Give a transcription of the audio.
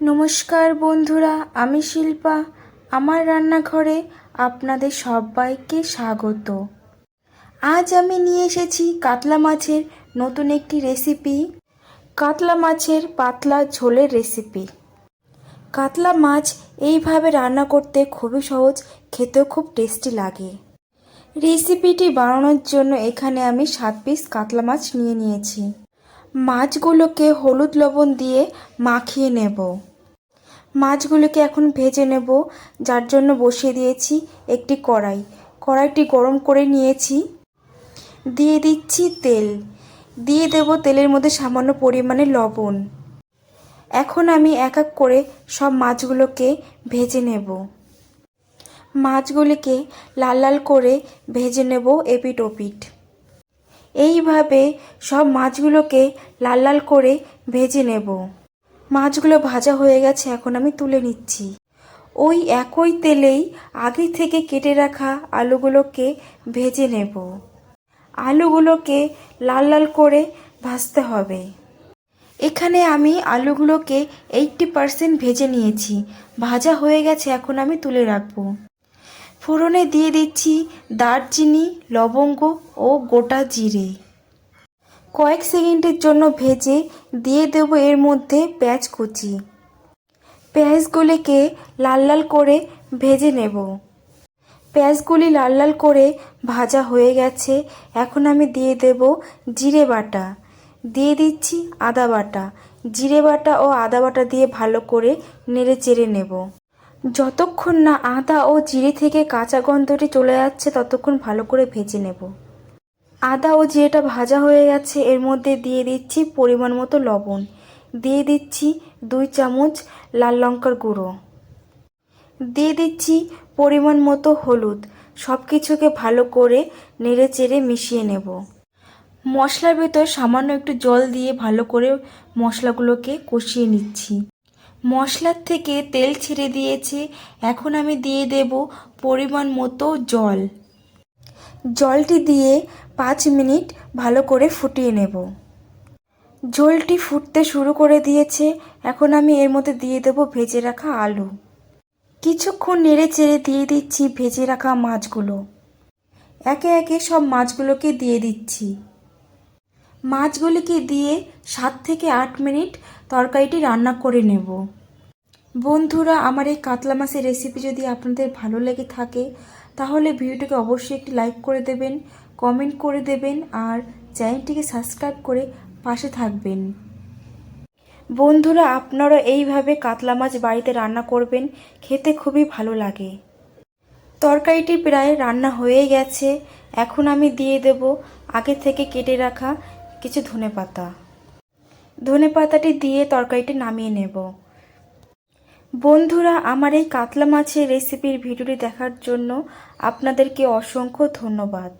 নমস্কার বন্ধুরা, আমি শিল্পা। আমার রান্নাঘরে আপনাদের সবাইকে স্বাগত। আজ আমি নিয়ে এসেছি কাতলা মাছের নতুন একটি রেসিপি কাতলা মাছের পাতলা ঝোলের রেসিপি কাতলা মাছ এইভাবে রান্না করতে খুবই সহজ, খেতেও খুব টেস্টি লাগে। রেসিপিটি বানানোর জন্য এখানে আমি সাত পিস কাতলা মাছ নিয়ে নিয়েছি। মাছগুলোকে হলুদ লবণ দিয়ে মাখিয়ে নেব। মাছগুলোকে এখন ভেজে নেব, যার জন্য বসিয়ে দিয়েছি একটি কড়াই। কড়াইটি গরম করে নিয়েছি। দিয়ে দিচ্ছি তেল। দিয়ে দেব তেলের মধ্যে সামান্য পরিমাণে লবণ। এখন আমি এক এক করে সব মাছগুলোকে ভেজে নেব। মাছগুলিকে লাল লাল করে ভেজে নেব এপিট ওপিট। এইভাবে সব মাছগুলোকে লাল লাল করে ভেজে নেব। মাছগুলো ভাজা হয়ে গেছে, এখন আমি তুলে নিচ্ছি। ওই একই তেলেই আগে থেকে কেটে রাখা আলুগুলোকে ভেজে নেব। আলুগুলোকে লাল লাল করে ভাজতে হবে। এখানে আমি আলুগুলোকে এইটটি পারসেন্ট ভেজে নিয়েছি। ভাজা হয়ে গেছে, এখন আমি তুলে রাখব। ফোড়নে দিয়ে দিচ্ছি দারচিনি, লবঙ্গ ও গোটা জিরে। কয়েক সেকেন্ডের জন্য ভেজে দিয়ে দেবো এর মধ্যে পেঁয়াজ কুচি। পেঁয়াজগুলিকে লাল লাল করে ভেজে নেব। পেঁয়াজগুলি লাল লাল করে ভাজা হয়ে গেছে। এখন আমি দিয়ে দেব জিরে বাটা। দিয়ে দিচ্ছি আদা বাটা। জিরে বাটা ও আদা বাটা দিয়ে ভালো করে নেড়ে চেড়ে নেব। যতক্ষণ না আদা ও জিরে থেকে কাঁচা গন্ধটি চলে যাচ্ছে ততক্ষণ ভালো করে ভেজে নেব। আদা ও জিরেটা ভাজা হয়ে গেছে, এর মধ্যে দিয়ে দিচ্ছি পরিমাণ মতো লবণ। দিয়ে দিচ্ছি দুই চামচ লাল লঙ্কার গুঁড়ো। দিয়ে দিচ্ছি পরিমাণ মতো হলুদ। সব কিছুকে ভালো করে নেড়ে চেড়ে মিশিয়ে নেব। মশলার ভেতর সামান্য একটু জল দিয়ে ভালো করে মশলাগুলোকে কষিয়ে নিচ্ছি। মশলার থেকে তেল ছেড়ে দিয়েছে। এখন আমি দিয়ে দেব পরিমাণ মতো জল। জলটি দিয়ে পাঁচ মিনিট ভালো করে ফুটিয়ে নেব। ঝোলটি ফুটতে শুরু করে দিয়েছে। এখন আমি এর মধ্যে দিয়ে দেব ভেজে রাখা আলু। কিছুক্ষণ নেড়ে চেড়ে দিয়ে দিচ্ছি ভেজে রাখা মাছগুলো। একে একে সব মাছগুলোকে দিয়ে দিচ্ছি। মাছগুলিকে দিয়ে সাত থেকে আট মিনিট তরকারিটি রান্না করে নেব। বন্ধুরা, আমার এই কাতলা মাছের রেসিপি যদি আপনাদের ভালো লেগে থাকে তাহলে ভিডিওটিকে অবশ্যই একটি লাইক করে দেবেন, কমেন্ট করে দেবেন আর চ্যানেলটিকে সাবস্ক্রাইব করে পাশে থাকবেন। বন্ধুরা, আপনারা এইভাবে কাতলা মাছ বাড়িতে রান্না করবেন, খেতে খুবই ভালো লাগে। তরকারিটি প্রায় রান্না হয়ে গেছে, এখন আমি দিয়ে দেব আগে থেকে কেটে রাখা কিছু ধনে পাতা ধনে পাতাটি দিয়ে তরকারিটি নামিয়ে নেব। বন্ধুরা আমার এই কাতলা মাছের রেসিপির ভিডিওটি দেখার জন্য আপনাদেরকে অসংখ্য ধন্যবাদ।